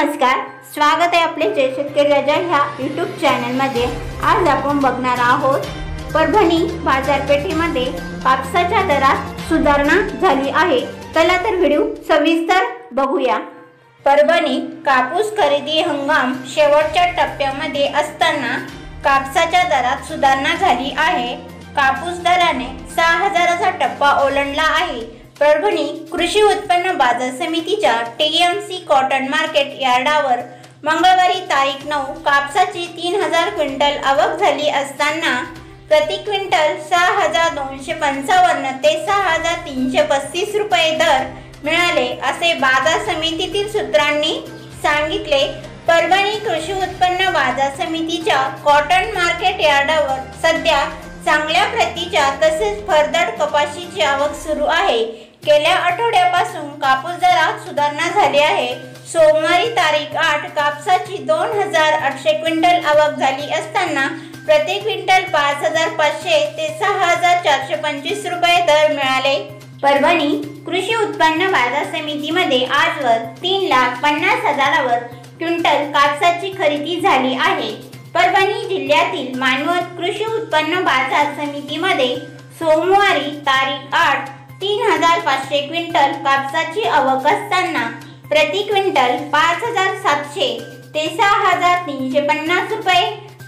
नमस्कार स्वागत आहे आपले जय शेतकरी राजा ह्या यूट्यूब चॅनलमध्ये आज आपण बघणार आहोत परभणी बाजारपेठेमध्ये कापसाच्या दरात सुधारणा झाली आहे. चला तर व्हिडिओ सविस्तर बघूया. परभणी कापूस खरेदी हंगाम शेवटच्या टप्प्यामध्ये असताना कापसाच्या दरात सुधारणा झाली आहे. कापूस दराने सहा हजाराचा टप्पा ओलांडला आहे. परभणी कृषी उत्पन्न बाजार समितीच्या टीएमसी कॉटन मार्केट यार्डावर मंगळवारी तारीख नऊ कापसाची तीन हजार क्विंटल आवक झाली असताना प्रति क्विंटल सहा हजार दोनशे पंचावन्न ते सहा हजार तीनशे पस्तीस रुपये दर मिळाले असे बाजार समितीतील सूत्रांनी सांगितले. परभणी कृषी उत्पन्न बाजार समितीच्या कॉटन मार्केट यार्डावर सध्या चांगल्या प्रतीच्या तसेच फरदड कपाशीची आवक सुरू आहे. गेल्या आठवड्यापासून कापूस दरात सुधारणा झाली आहे. सोमवारी तारीख आठ कापसाची दोन हजार आठशे क्विंटल आवक झाली असताना प्रति क्विंटल पाच हजार पाचशे ते सहा हजार चारशे पंचवीस रुपये दर मिळाले. परभणी कृषी उत्पन्न बाजार समितीमध्ये आजवर तीन लाख पन्नास हजारावर क्विंटल कापसाची खरेदी झाली आहे. परभणी जिल्ह्यातील मानवत कृषी उत्पन्न बाजार समितीमध्ये सोमवारी तारीख आठ तीन हजार पाचशे क्विंटल कापसाची आवक असताना प्रति क्विंटल पाच हजार सातशे ते सहा हजार तीनशे पन्नास रुपये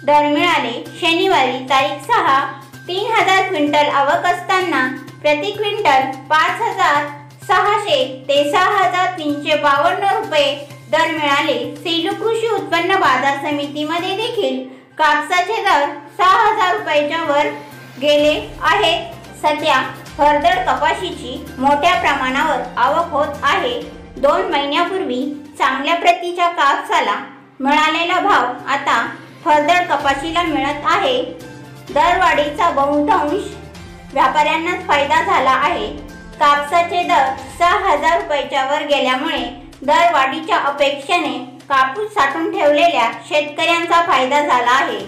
दर मिळाले. शनिवारी तारीख सहा तीन हजार क्विंटल आवक असताना प्रति क्विंटल पाच हजार सहाशे ते सहा हजार तीनशे बावन्न रुपये दर मिळाले. सेलू कृषी उत्पन्न बाजार समितीमध्ये देखील कापसाचे दर सहा हजार रुपयाच्या वर गेले आहेत. सध्या फरदड कपाशीची मोठ्या प्रमाणावर आवक होत आहे. दोन महिन्यापूर्वी चांगल्या प्रतीच्या कापसाला मिळालेला भाव आता फरदड कपाशीला मिळत आहे. दरवाढीचा बहुतांश व्यापाऱ्यांनाच फायदा झाला आहे. कापसाचे दर सहा हजार रुपयाच्या वर गेल्यामुळे दरवाढीच्या अपेक्षेने कापूस साठून ठेवलेल्या शेतकऱ्यांचा फायदा झाला आहे.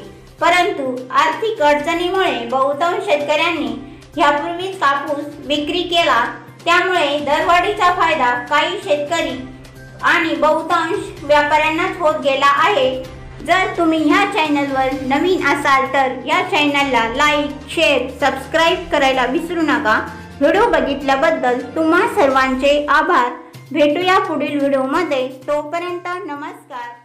परंतु आर्थिक अडचणीमुळे बहुतांश शेतकऱ्यांनी ह्यापूर्वी कापूस विक्री केला. त्यामुळे दरवाढीचा फायदा काही शेतकरी आणि बहुतांश व्यापाऱ्यांनाच होत गेला आहे. जर तुम्ही ह्या चॅनलवर नवीन असाल तर या चॅनलला लाईक शेअर सबस्क्राईब करायला विसरू नका. व्हिडिओ बघितल्याबद्दल तुम्हा सर्वांचे आभार. भेटूया पुढील व्हिडिओमध्ये. तोपर्यंत नमस्कार.